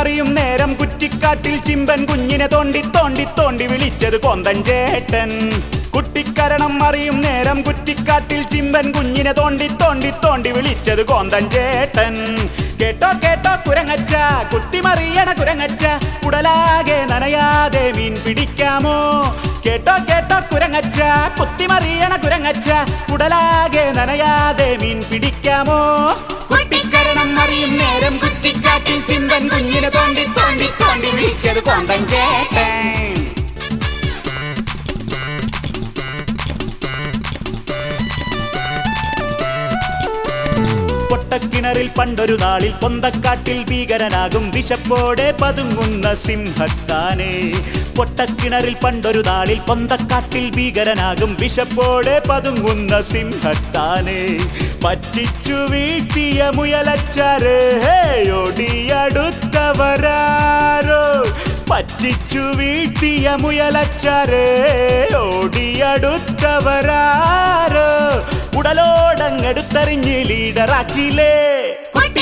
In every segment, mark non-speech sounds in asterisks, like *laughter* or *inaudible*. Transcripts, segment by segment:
അറിയും നേരം കുറ്റിക്കാട്ടിൽ ചിമ്പൻ കുഞ്ഞിനെ തോണ്ടി തോണ്ടി തോണ്ടി വിളിച്ചത് കൊന്തൻ ചേട്ടൻ. കുട്ടിക്കരണം അറിയും നേരം കുറ്റിക്കാട്ടിൽ ചിമ്പൻ കുഞ്ഞിനെ തോണ്ടി തോണ്ടി തോണ്ടി വിളിച്ചത് കോന്തൻ ചേട്ടൻ. കേട്ടോ കേട്ടോ കുരങ്ങച്ച കുത്തിമറിയണ കുരങ്ങച്ച കുടലാകെ നനയാതെ മീൻ പിടിക്കാമോ? കേട്ടോ കേട്ടോ കുരങ്ങച്ച. കുത്തിമറിയണ കുരങ്ങച്ച. ഉടലാകെ നനയാതെ മീൻ പിടിക്കാമോ? കുട്ടിക്കരണം അറിയും നേരം കുറ്റിക്കാട്ടിൽ ചിമ്പൻ കുഞ്ഞിനെ തോണ്ടി തോണ്ടി തോണ്ടി വിളിച്ചത് കോന്തൻ ചേട്ടൻ. പൊട്ടക്കിണറിൽ പണ്ടൊരു നാളിൽ പൊന്തക്കാട്ടിൽ ഭീകരനാകും വിശപ്പോടെ പതുങ്ങുന്ന സിംഹത്താനെ. പൊട്ടക്കിണറിൽ പണ്ടൊരു നാളിൽ പൊന്തക്കാട്ടിൽ ഭീകരനാകും വിശപ്പോടെ പതുങ്ങുന്ന സിംഹത്താനെ. പറ്റിച്ചു വീട്ടിയ മുയലച്ചാരേ ഓടിയടുത്തവരാരോ? പറ്റിച്ചു വീട്ടിയ മുയലച്ചാരേ ഓടിയടുത്തവരാരോ? ഉടലോടങ്ങെടുത്തെറിഞ്ഞ് ലീഡറാക്കിയില്ലേ?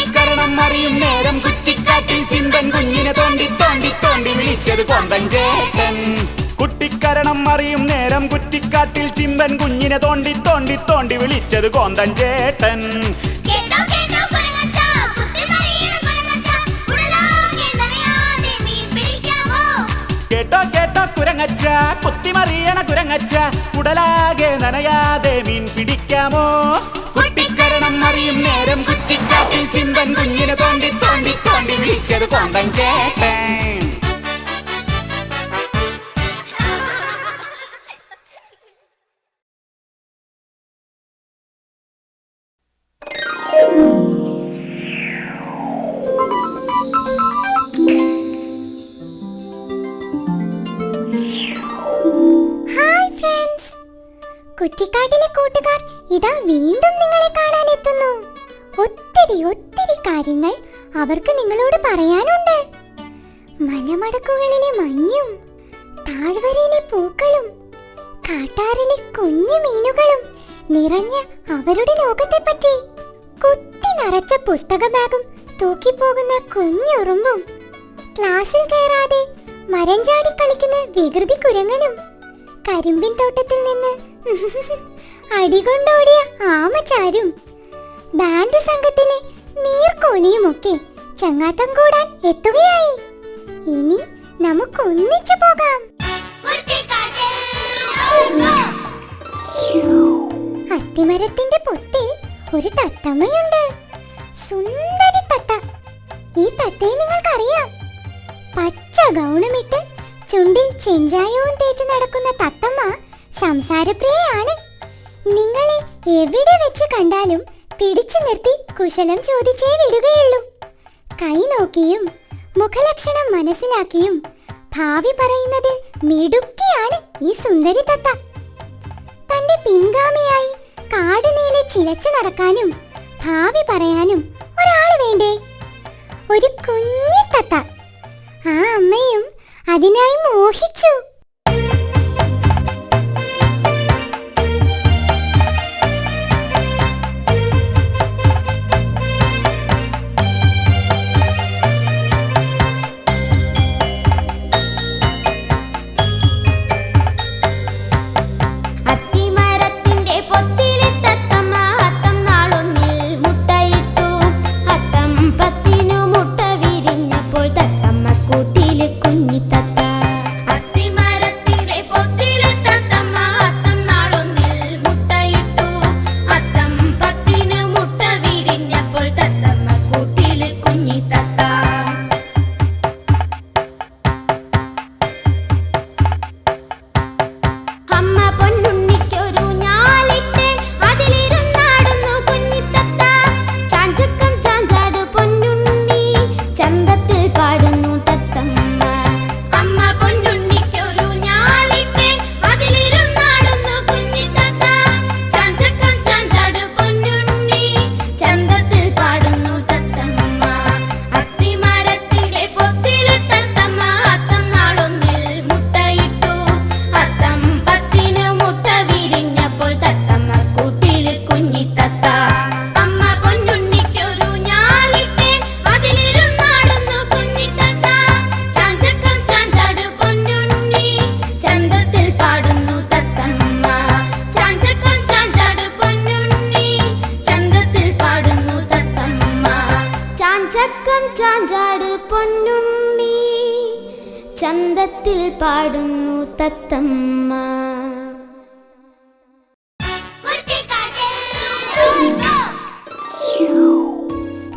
കുട്ടിക്കരണം അറിയും നേരം കുറ്റിക്കാട്ടിൽ ചിന്തൻ കുഞ്ഞിനെ തോണ്ടി തോണ്ടി തോണ്ടി വിളിച്ചത് കൊമ്പൻ ചേട്ടൻ. കുട്ടിക്കരണം അറിയും നേരം കുറ്റിക്കാട്ടിൽ ചിമ്പൻ കുഞ്ഞിനെ തോണ്ടി തോണ്ടി തോണ്ടി വിളിച്ചത് കോന്തൻ ചേട്ടൻ. കേട്ടോ കേട്ടോ കുരങ്ങച്ച കുത്തിമറിയണ കുരങ്ങച്ച ഉടലാകെ നനയാതെ മീൻ പിടിക്കാമോ? നേരം കുത്തിക്കാട്ടിൽ ചിന്തൻ കുഞ്ഞിനെ തോണ്ടി തോണ്ടി തോണ്ടി വിളിച്ചത് കോന്തൻ ചേട്ടൻ. കുറ്റിക്കാട്ടിലെ കൂട്ടുകാർ ഇതാ വീണ്ടും നിങ്ങളെ കാണാൻ എത്തുന്നു ഒത്തിരി ഒത്തിരി കാര്യങ്ങൾ അവർക്ക് നിങ്ങളോട് പറയാനുണ്ട്. മലമടക്കുകളിലെ മഞ്ഞും താഴ്വരയിലെ പൂക്കളും കാട്ടാറിലെ കുഞ്ഞു മീനുകളും നിറഞ്ഞ അവരുടെ ലോകത്തെ പറ്റി കുത്തി നിറച്ച പുസ്തക ബാഗും തൂക്കിപ്പോകുന്ന കുഞ്ഞുറുമ്പും ക്ലാസ്സിൽ കയറാതെ മരം ചാടി കളിക്കുന്ന വികൃതി കുരങ്ങനും കരിമ്പിൻ തോട്ടത്തിൽ നിന്ന് *laughs* അടികൊണ്ടോടിയ ആമച്ചാരും. ബാൻഡ് സംഘത്തിലെ നീർക്കോലിയുമൊക്കെ ചങ്ങാത്തം കൂടാൻ എത്തുകയായി. ഇനി നമുക്ക് ഒന്നിച്ചു പോകാം അത്തിമരത്തിന്റെ പൊത്തിൽ ഒരു തത്തമ്മയുണ്ട്. സംസാരപ്രിയയാണ് നിങ്ങളെ എവിടെ വെച്ച് കണ്ടാലും പിടിച്ചു നിർത്തി കുശലം ചോദിച്ചേ വിടുകയുള്ളൂ. കൈ നോക്കിയും മുഖലക്ഷണം മനസ്സിലാക്കിയും ഭാവി പറയുന്നതിൽ മിടുക്കിയാണ് ഈ സുന്ദരി തത്ത. തന്റെ പിൻഗാമിയായി കാട് നീളെ ചിലച്ചു നടക്കാനും ഭാവി പറയാനും പാടുന്നു തത്തമ്മ.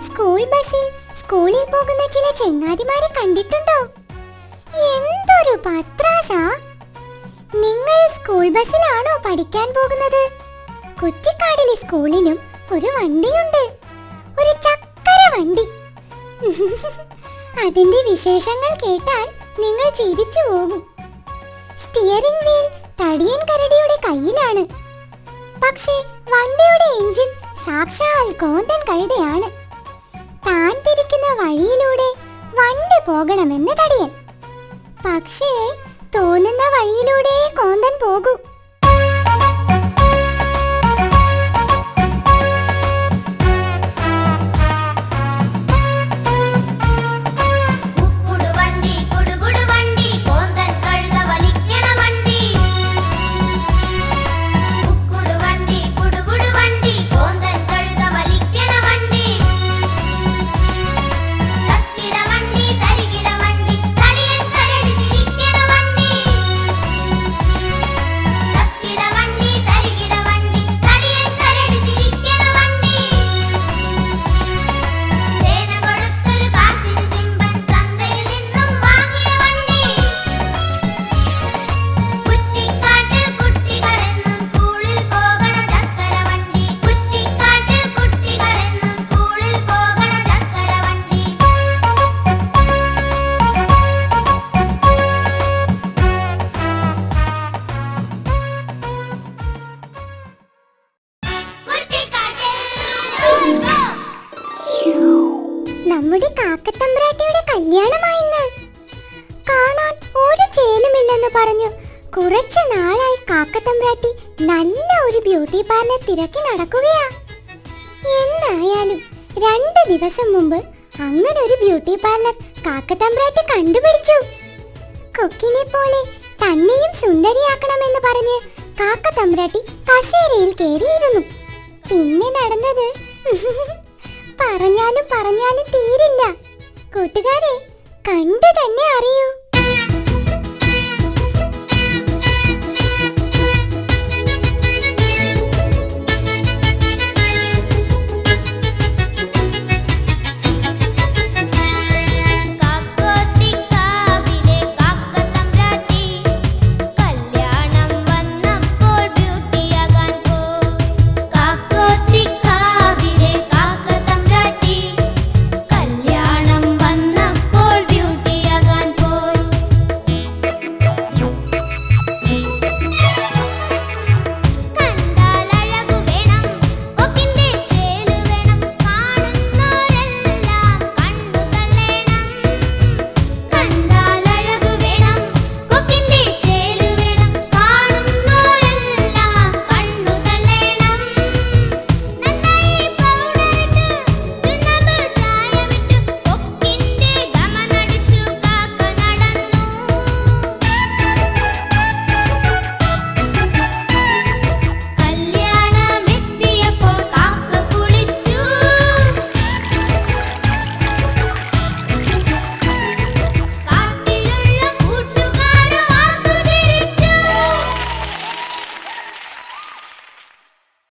സ്കൂൾ ബസ്സിൽ സ്കൂളിൽ പോകുന്ന ചില ചെങ്ങാതിമാരെ കണ്ടിട്ടുണ്ടോ? എന്തൊരു പത്രാസ. നിങ്ങൾ സ്കൂൾ ബസ്സിലാണോ പഠിക്കാൻ പോകുന്നത്? കുറ്റിക്കാടിലെ സ്കൂളിനും ഒരു വണ്ടിയുണ്ട്. ഒരു ചക്കര വണ്ടി. *laughs* അതിന്റെ വിശേഷങ്ങൾ കേട്ടാൽ നിങ്ങൾ ചിരിച്ചു പോകും. സ്റ്റിയറിംഗ് വീൽ തടിയൻ കരടിയുടെ കയ്യിലാണ്. പക്ഷേ വണ്ടിയുടെ എഞ്ചിൻ സാക്ഷാൽ കോന്തൻ കഴുതയാണ്. താൻ തിരിക്കുന്ന വഴിയിലൂടെ വണ്ടി പോകണമെന്ന് തടിയൻ. പക്ഷേ തോന്നുന്ന വഴിയിലൂടെ കോന്തൻ പോകൂ. കല്യാണമായിന്ന്. കാണാൻ ഒരു ചേലുമില്ലെന്ന് പറഞ്ഞു. കുറച്ച് നാളായി കാക്കത്തമ്പ്രാട്ടി നല്ല ഒരു ബ്യൂട്ടി പാർലർ തിരക്കി നടക്കുകയാ. എന്തായാലും രണ്ട് ദിവസം മുമ്പ് അങ്ങനെ ഒരു ബ്യൂട്ടി പാർലർ കാക്കത്തമ്പ്രാട്ടി കണ്ടുപിടിച്ചു. കൊക്കിനെ പോലെ തന്നെയും സുന്ദരിയാക്കണമെന്ന് പറഞ്ഞ് കാക്കത്തമ്പ്രാട്ടി കസേരയിൽ കയറിയിരുന്നു. പിന്നെ നടന്നത് *laughs* പറഞ്ഞാലും പറഞ്ഞാലും തീരില്ല. കൂട്ടുകാരെ കണ്ടു തന്നെ അറിയൂ.